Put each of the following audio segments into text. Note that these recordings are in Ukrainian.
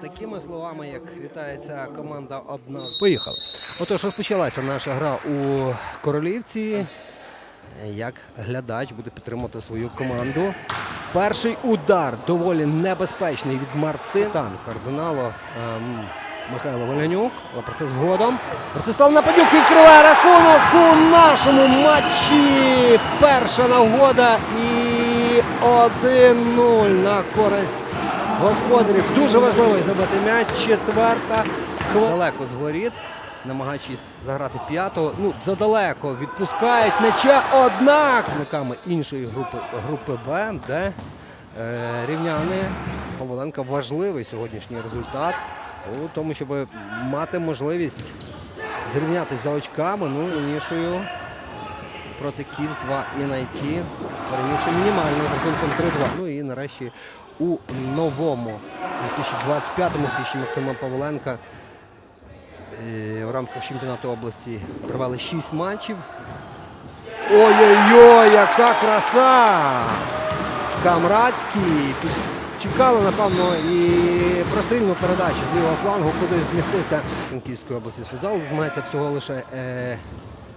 такими словами, як вітається команда одна. Поїхали. Отож, розпочалася наша гра у Королівці. Як глядач буде підтримувати свою команду. Перший удар доволі небезпечний від Мартина кардиналу ем, Михайло Волянюк. Але про це згодом. Ростислав Нападюк відкриває рахунок у нашому матчі. Перша нагода і 1-0 на користь господарів. Дуже важливий забити м'яч. Четверта хвилина. далеко з воріт. Намагаючись заграти п'ятого, ну задалеко відпускають м'яча, однак Представниками іншої групи групи Б, де е, рівняни Павленка важливий сьогоднішній результат у тому, щоб мати можливість зрівнятися за очками. Ну сильнішою проти Ківс 2 і найти, перемігши мінімально з рахунком 3-2. Ну і нарешті у новому 2025-му піші Максима Павленка е, в рамках чемпіонату області провели 6 матчів. Ой-ой-ой, яка краса! Камрадський. Чекали, напевно, і прострільну передачу з лівого флангу, куди змістився Франківської області футзал. Змагається всього лише е,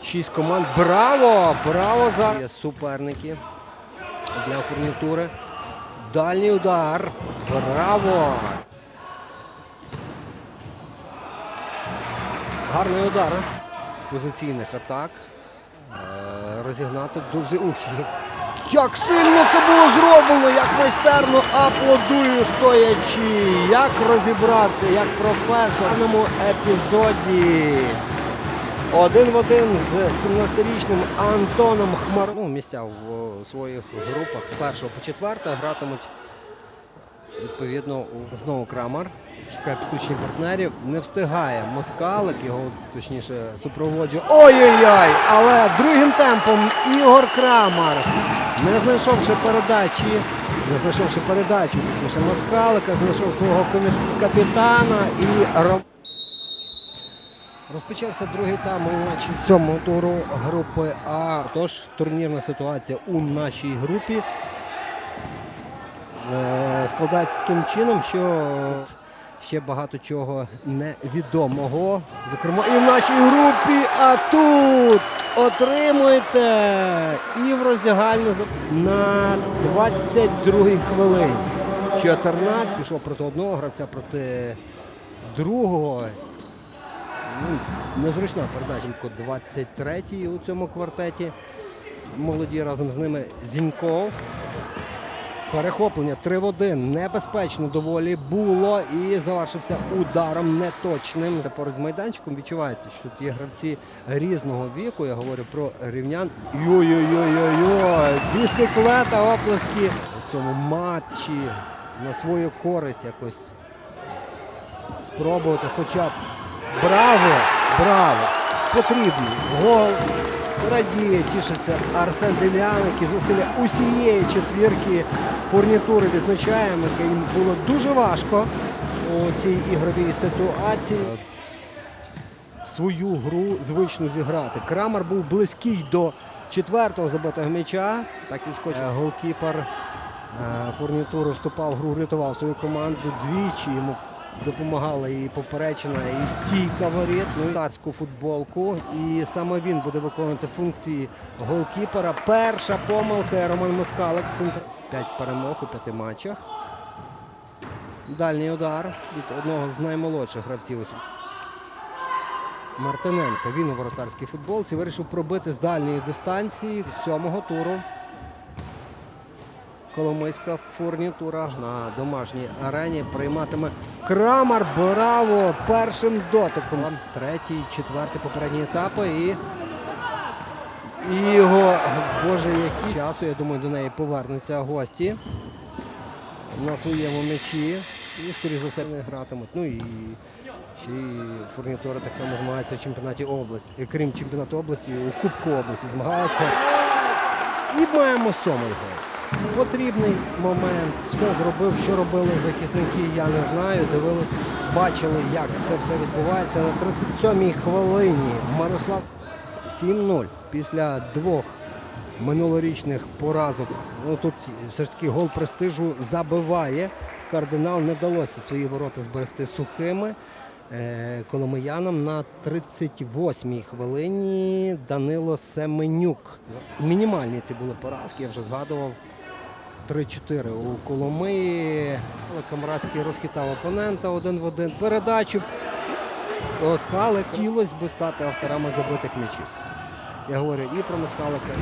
6 команд. Браво! Браво за суперники для фурнітури. Дальній удар. Браво! Гарний удар позиційних атак. Е, Розігнати дуже ух. Як сильно це було зроблено, як майстерно аплодую стоячи. Як розібрався, як професор в цьому епізоді. Один в один з 17-річним Антоном Хмар. Ну, місця в своїх групах з першого по четверте гратимуть Відповідно, знову Крамар шукає підключення партнерів. Не встигає Москалик, його точніше супроводжує. Ой-ой-ой! Але другим темпом Ігор Крамар, не знайшовши передачі, не знайшовши передачу, точніше Москалика, знайшов свого капітана і Розпочався другий тайм у матчі сьомого туру групи А. Тож турнірна ситуація у нашій групі е, складається таким чином, що ще багато чого невідомого. Зокрема, і в нашій групі, а тут отримуєте і в роздягальну на 22-й хвилині. 14 пішло проти одного гравця, проти другого. Незручна передача. 23-й у цьому квартеті. Молоді разом з ними Зіньков. Перехоплення 3 в 1. Небезпечно доволі було і завершився ударом неточним. Це поруч з майданчиком відчувається, що тут є гравці різного віку. Я говорю про рівнян. Йой-йой-йой-йой! Бісиклета оплески у цьому матчі на свою користь якось спробувати хоча б. Браво! Браво! Потрібний гол. Радіє, тішиться Арсен Дем'яник і зусилля усієї четвірки фурнітури відзначаємо, яке їм було дуже важко у цій ігровій ситуації. Свою гру звично зіграти. Крамер був близький до четвертого забитого м'яча. Так і скочив. Е, Голкіпер е, фурнітури вступав в гру, рятував свою команду двічі. Йому допомагала і поперечина, і стійка воріт, ну і футболку. І саме він буде виконувати функції голкіпера. Перша помилка Роман Москалик. П'ять перемог у п'яти матчах. Дальній удар від одного з наймолодших гравців. Мартиненко. Він у воротарській футболці вирішив пробити з дальньої дистанції сьомого туру. Коломийська фурнітура на домашній арені прийматиме Крамар. Браво! Першим дотиком. Третій, четвертий попередні етапи. І, і його, боже, які часу, я думаю, до неї повернуться гості на своєму м'ячі. І, скоріш за все, не гратимуть. Ну і ще й фурнітура так само змагається в чемпіонаті області. І, крім чемпіонату області, у Кубку області змагаються. І маємо сьомий гол. Потрібний момент. Все зробив, що робили захисники, я не знаю. Дивились, бачили, як це все відбувається. На 37-й хвилині Мирослав 7-0 після двох минулорічних поразок. Ну тут все ж таки гол престижу забиває кардинал не вдалося свої ворота зберегти сухими. Е, Коломиянам на 38-й хвилині Данило Семенюк. Мінімальні ці були поразки, я вже згадував. 3-4 у Коломиї. Але Камрадський розхитав опонента один в один. Передачу Москали хотілося б стати авторами забитих м'ячів. Я говорю і про Москалика,